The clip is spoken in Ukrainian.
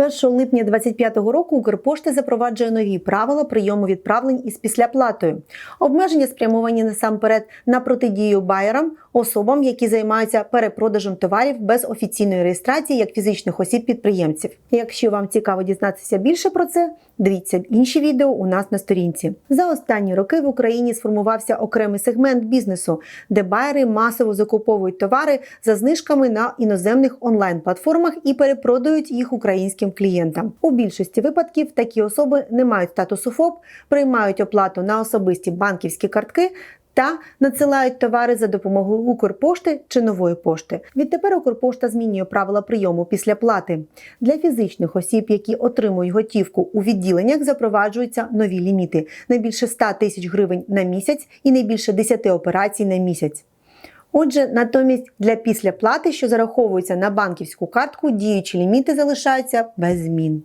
1 липня 2025 року Укрпошта запроваджує нові правила прийому відправлень із післяплатою. Обмеження спрямовані насамперед на протидію байерам, особам, які займаються перепродажем товарів без офіційної реєстрації як фізичних осіб-підприємців. Якщо вам цікаво дізнатися більше про це, дивіться інші відео у нас на сторінці. За останні роки в Україні сформувався окремий сегмент бізнесу, де байери масово закуповують товари за знижками на іноземних онлайн-платформах і перепродають їх українським клієнтам. У більшості випадків такі особи не мають статусу ФОП, приймають оплату на особисті банківські картки. Та надсилають товари за допомогою Укрпошти чи нової пошти. Відтепер Укрпошта змінює правила прийому після плати. Для фізичних осіб, які отримують готівку у відділеннях, запроваджуються нові ліміти не більше 100 тисяч гривень на місяць і не більше 10 операцій на місяць. Отже, натомість для післяплати, що зараховується на банківську картку, діючі ліміти залишаються без змін.